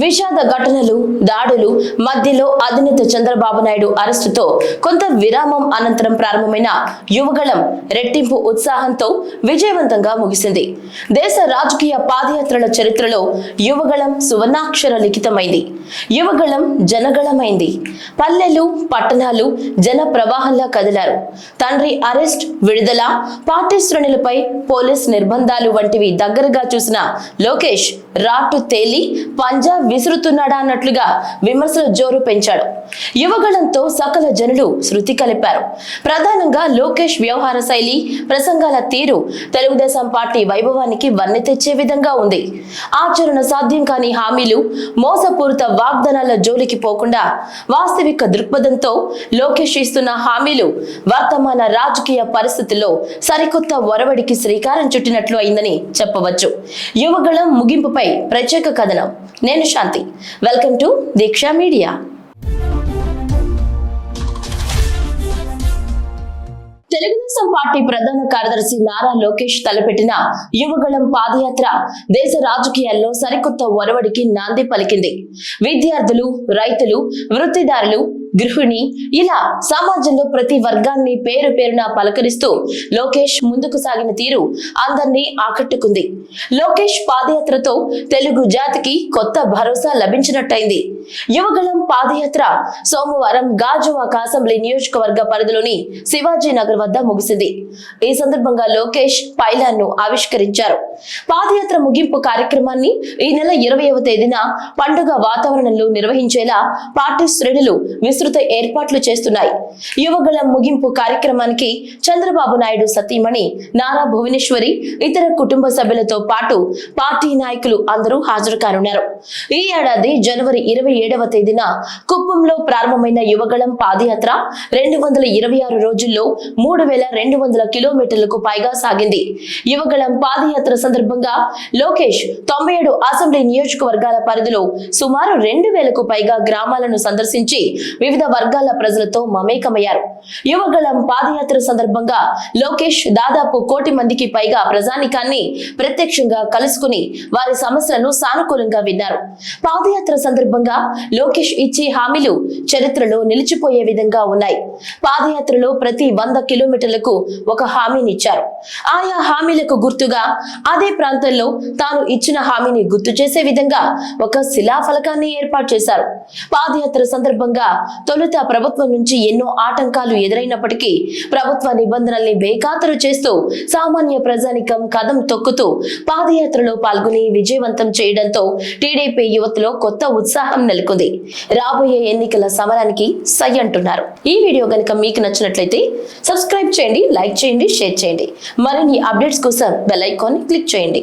విషాద ఘటనలు దాడులు మధ్యలో అధినేత చంద్రబాబు నాయుడు అరెస్టుతో కొంత విరామం అనంతరం ప్రారంభమైన యువగళం రెట్టింపు ఉత్సాహంతో విజయవంతంగా ముగిసింది. దేశ రాజకీయ పాదయాత్రల చరిత్రలో యువగళం సువర్ణాక్షర లిఖితమైంది. యువగళం జనగళమైంది. పల్లెలు పట్టణాలు జన ప్రవాహంలా కదిలారు. తండ్రి అరెస్ట్ విడుదల పార్టీ శ్రేణులపై పోలీస్ నిర్బంధాలు వంటివి దగ్గరగా చూసిన లోకేష్ రాటు తేలి పంజాబ్ విసురుతున్నాడా అన్నట్లుగా విమర్శల జోరు పెంచాడు. యువగళంతో సకల జనులు శృతి కలిపారు. ప్రధానంగా లోకేష్ వ్యవహార శైలి ప్రసంగాల తీరు తెలుగుదేశం పార్టీ వైభవానికి వన్నె తెచ్చే విధంగా ఉంది. ఆచరణ సాధ్యం కాని హామీలు మోసపూరిత వాగ్దానాల జోలికి పోకుండా వాస్తవిక దృక్పథంతో లోకేష్ ఇస్తున్న హామీలు వర్తమాన రాజకీయ పరిస్థితుల్లో సరికొత్త ఒరవడికి శ్రీకారం చుట్టినట్లు అయిందని చెప్పవచ్చు. యువగళం ముగింపుపై ప్రత్యేక కథనం. నేను Shanti. Welcome to Deeksha media Telugu Desam party ప్రధాన కార్యదర్శి నారా లోకేష్ తలపెట్టిన యువగళం పాదయాత్ర దేశ రాజకీయాల్లో సరికొత్త ఒరవడికి నాంది పలికింది. విద్యార్థులు రైతులు వృత్తిదారులు గృహిణి ఇలా సమాజంలో ప్రతి వర్గాన్ని పేరు పేరున పలకరిస్తూ లోకేష్ ముందుకు సాగిన తీరు అందరినీ ఆకట్టుకుంది. లోకేష్ పాదయాత్రతో తెలుగు జాతికి కొత్త భరోసా లభించినట్టయింది. యువగళం పాదయాత్ర సోమవారం గాజువాక అసెంబ్లీ నియోజకవర్గ పరిధిలోని శివాజీ నగర్ వద్ద ముగిసింది. ఈ సందర్భంగా లోకేష్ పైలాన్ను ఆవిష్కరించారు. పాదయాత్ర ముగింపు కార్యక్రమాన్ని ఈ నెల ఇరవైవ తేదీన పండుగ వాతావరణంలో నిర్వహించేలా పార్టీ శ్రేణులు విస్తృత ఏర్పాట్లు చేస్తున్నాయి. యువగళం ముగింపు కార్యక్రమానికి చంద్రబాబు నాయుడు సతీమణి నారా భువనేశ్వరి ఇతర కుటుంబ సభ్యులతో పాటు పార్టీ నాయకులు అందరూ హాజరు కానున్నారు ఈ ఏడాది జనవరి ఇరవై ఏడవ తేదీన కుప్పంలో ప్రారంభమైన యువగళం పాదయాత్ర రెండు వందల ఇరవై ఆరు రోజుల్లో మూడు వేల రెండు వందల కిలోమీటర్లకు పైగా సాగింది. యువగళం పాదయాత్ర సందర్భంగా లోకేష్ తొంభై ఏడు అసెంబ్లీ నియోజకవర్గాల పరిధిలో సుమారు రెండు వేలకు పైగా గ్రామాలను సందర్శించి వివిధ వర్గాల ప్రజలతో మమేకమయ్యారు. యువగళం పాదయాత్ర సందర్భంగా లోకేష్ దాదాపు కోటి మందికి పైగా ప్రజానికాన్ని ప్రత్యక్షంగా కలుసుకుని వారి సమస్యలను సానుకూలంగా విన్నారు. పాదయాత్ర సందర్భంగా లోకేష్ ఇచ్చే హామీలు చరిత్రలో నిలిచిపోయే విధంగా ఉన్నాయి. పాదయాత్రలో ప్రతి వంద కిలోమీటర్లకు ఒక హామీని ఇచ్చారు ఆయా హామీలకు గుర్తుగా అదే ప్రాంతంలో తాను ఇచ్చిన హామీని గుర్తు చేసే విధంగా ఒక శిలాఫలకాన్ని ఏర్పాటు చేశారు. పాదయాత్ర సందర్భంగా తొలుత ప్రభుత్వం నుంచి ఎన్నో ఆటంకాలు ఎదురైనప్పటికీ ప్రభుత్వ నిబంధనల్ని బేఖాతరు చేస్తూ సామాన్య ప్రజానికం కదం తొక్కుతూ పాదయాత్రలో పాల్గొని విజయవంతం చేయడంతో టీడీపీ యువతలో కొత్త ఉత్సాహం నెలకొంది. రాబోయే ఎన్నికల సమరానికి సై అంటున్నారు. ఈ వీడియో గనుక మీకు నచ్చినట్లయితే సబ్స్క్రైబ్ చేయండి లైక్ చేయండి షేర్ చేయండి. మరిన్ని అప్డేట్స్ కోసం బెల్ ఐకాన్ క్లిక్ చేయండి.